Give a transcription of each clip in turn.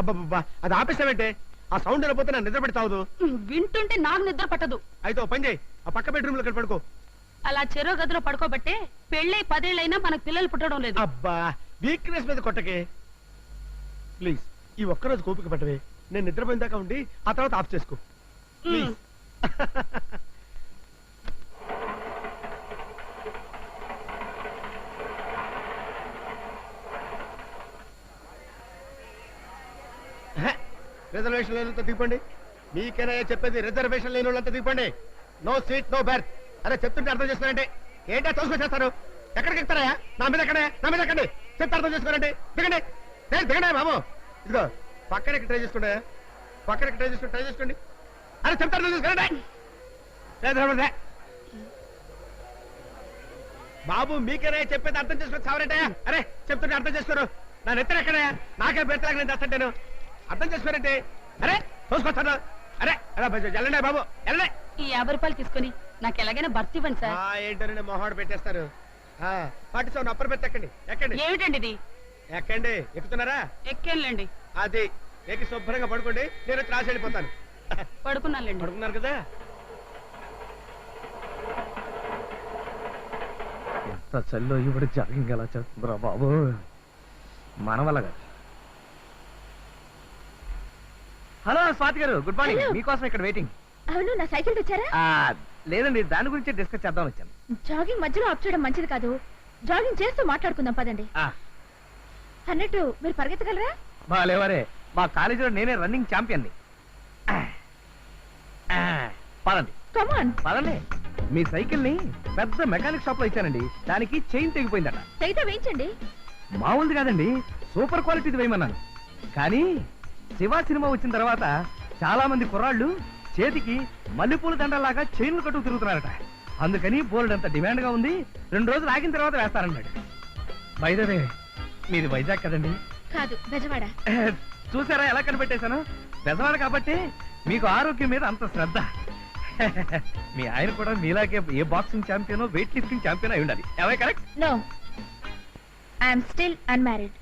అబ్బా అది ఆపేసామంటే ఆ సౌండ్ వెళ్ళిపోతే నా నిద్ర పెడతావు వింటుంటే నాకు నిద్ర పట్టదు. అయితే పని చేయి ఆ పక్క బెడ్రూమ్లో పడుకో. అలా చెరో గదిలో పడుకోబట్టే పెళ్ళై పదేళ్ళైనా మనకు పిల్లలు పుట్టడం లేదు. అబ్బా వీక్నెస్ మీద కొట్టకే. ప్లీజ్ ఈ ఒక్కరోజు కోపిక పట్టవే. నేను నిద్రపోయిందాకా ఉండి ఆ తర్వాత ఆఫ్ చేసుకో. ప్లీజ్ రిజర్వేషన్ లేనంత దిగిపోండి మీకేనా చెప్పేది రిజర్వేషన్ లేని వాళ్ళంతా దిగిపోండి నో సీట్ నో బెర్త్ అరే చెప్తుంటే అర్థం చేస్తున్నారంటే ఏంటో తోసుకొచ్చేస్తారు ఎక్కడికి ఎక్కుతారా నా మీద ఎక్కడే నా మీద ఎక్కండి. చెప్తే అర్థం చేసుకోరండి. దిగండి. నేను దిగండి బాబు. ఇదిగో పక్కన ట్రై చేసుకోండి. పక్కన ట్రై చేసుకోండి ట్రై చేసుకోండి. అరే చెప్తే అర్థం చేసుకోరండి లేదు, లేదు, లేదు. బాబు మీకేనా చెప్పేది అర్థం చేసుకొని చావరంటే అరే చెప్తుంటే అర్థం చేసుకోరు. నా నెత్తరు ఎక్కడే నాకే బెర్తలాగా నేను తెస్తాను అర్థం చేసుకోరంటే? అరే చూసుకొస్తాను అరే అరే వెళ్ళండి బాబు వెళ్ళండి. ఈ యాభై రూపాయలు తీసుకుని నాకు ఎలాగైనా భర్తీ ఇవ్వండి సార్. ఏంటంటే మొహాడు పెట్టేస్తారు. పాటి సౌండ్ అప్పర్ పెట్టి ఎక్కండి ఎక్కండి. ఏమిటండి ఇది? ఎక్కండి ఎక్కుతున్నారా? ఎక్కేళ్ళండి అది ఎక్కి శుభ్రంగా పడుకోండి నేను రాసి వెళ్ళిపోతాను. పడుకున్నానులేండి. పడుకున్నారు కదా? ఎంత చల్లో ఇవిడ జాగింగ్ ఎలా చేస్తుందిరా బాబు? మన వల్ల కాదు హలో స్వాతి గారు గుడ్ మార్నింగ్. Hello. మీకోసం ఇక్కడ వెయిటింగ్. అవును నా సైకిల్ తెచ్చారా లేదండి దాని గురించి డిస్కస్ చేద్దాం వచ్చాను. జాగింగ్ మధ్యలో ఆఫ్ చేయడం మంచిది కాదు. జాగింగ్ చేస్తూ మాట్లాడుకుందాం పదండి. ఆ, అన్నట్టు మీరు పరిగెత్తగలరా? బాలేవరే మా కాలేజీలో నేనే రన్నింగ్ ఛాంపియన్ పదండి. కమాన్ పదండి. మీ సైకిల్ని పెద్ద మెకానిక్ షాప్లో ఇచ్చానండి. దానికి చైన్ తెగిపోయిందట. వేయించండి. మామూలుది కాదండి. సూపర్ క్వాలిటీది వేయమన్నాను. కానీ శివ సినిమా వచ్చిన తర్వాత చాలా మంది కుర్రాళ్ళు చేతికి మల్లెపూల దండలాగా చైన్లు కట్టుకు తిరుగుతున్నారట. అందుకని బోల్డ్ అంత డిమాండ్గా ఉంది. రెండు రోజులు ఆగిన తర్వాత వేస్తారన్నాడు బైదవే మీది వైజాగ్ కదండి. కాదు బెజవాడ. చూసారా ఎలా కనిపెట్టేశాను? పెద్దవాడు కాబట్టి మీకు ఆరోగ్యం మీద అంత శ్రద్ధ. మీ ఆయన కూడా మీలాగే a boxing champion weightlifting champion అయి ఉండాలి. Correct no I'm still unmarried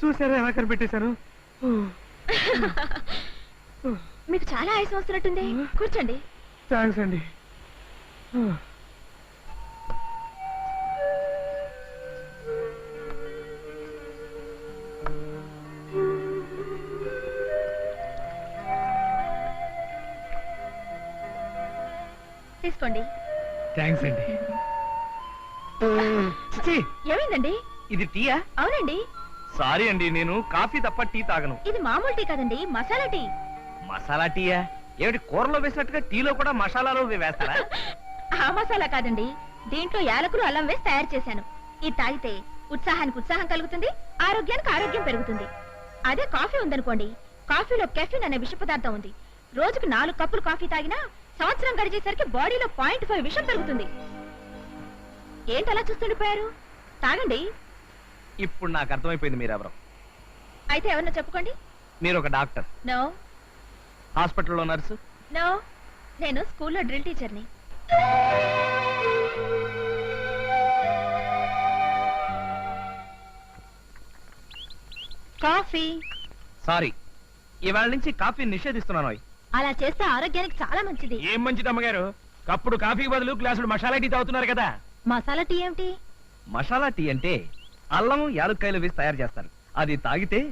చూసారా ఎలా కనిపెట్టేశాను మీకు చాలా ఆయాసం వస్తున్నట్టుంది. కూర్చోండి. థ్యాంక్స్ అండి. తీసుకోండి. థ్యాంక్స్ అండి. ఏమైందండి? ఇది టీయా అవునండి. సారీ అండి నేను కాఫీ తప్ప టీ తాగను. ఇది మామూలు టీ కదండి మసాలా టీ మసాలా టీయా ఏమిటి కూరలో వేసినట్టుగా టీలో కూడా మసాలాలో వేస్తారా? ఆ మసాలా కాదండి దీంట్లో యాలకులు అల్లం వేసి తయారు చేశాను. ఇది తాగితే ఉత్సాహానికి ఉత్సాహం కలుగుతుంది ఆరోగ్యానికి ఆరోగ్యం పెరుగుతుంది. అదే కాఫీ ఉందనుకోండి కాఫీలో కెఫిన్ అనే విష పదార్థం ఉంది. రోజుకు నాలుగు కప్పులు కాఫీ తాగినా సంవత్సరం గడిచేసరికి బాడీలో పాయింట్ ఫైవ్ విషం పెరుగుతుంది ఏంటి అలా చూస్తుండిపోయారు? తాగండి. ఇప్పుడు నాకు అర్థమైపోయింది మీరెవరు. అయితే ఎవరన్నా చెప్పుకోండి. మీరు ఒక డాక్టర్. నో. హాస్పిటల్లో నర్సు. నో. నేను స్కూల్లో డ్రిల్ టీచర్ని. కాఫీ. సారీ. ఇవాళ నుంచి కాఫీ నిషేధిస్తున్నాను. అలా చేస్తే ఆరోగ్యానికి చాలా మంచిది. ఏం మంచిది అమ్మగారు? కప్పుడు కాఫీ బదులు గ్లాసుడు మసాలా టీ తాగుతున్నారు కదా. మసాలా టీ ఏమిటి? మసాలా టీ అంటే అల్లం యాలుక్కాయలు వేసి తయారు చేస్తారు. అది తాగితే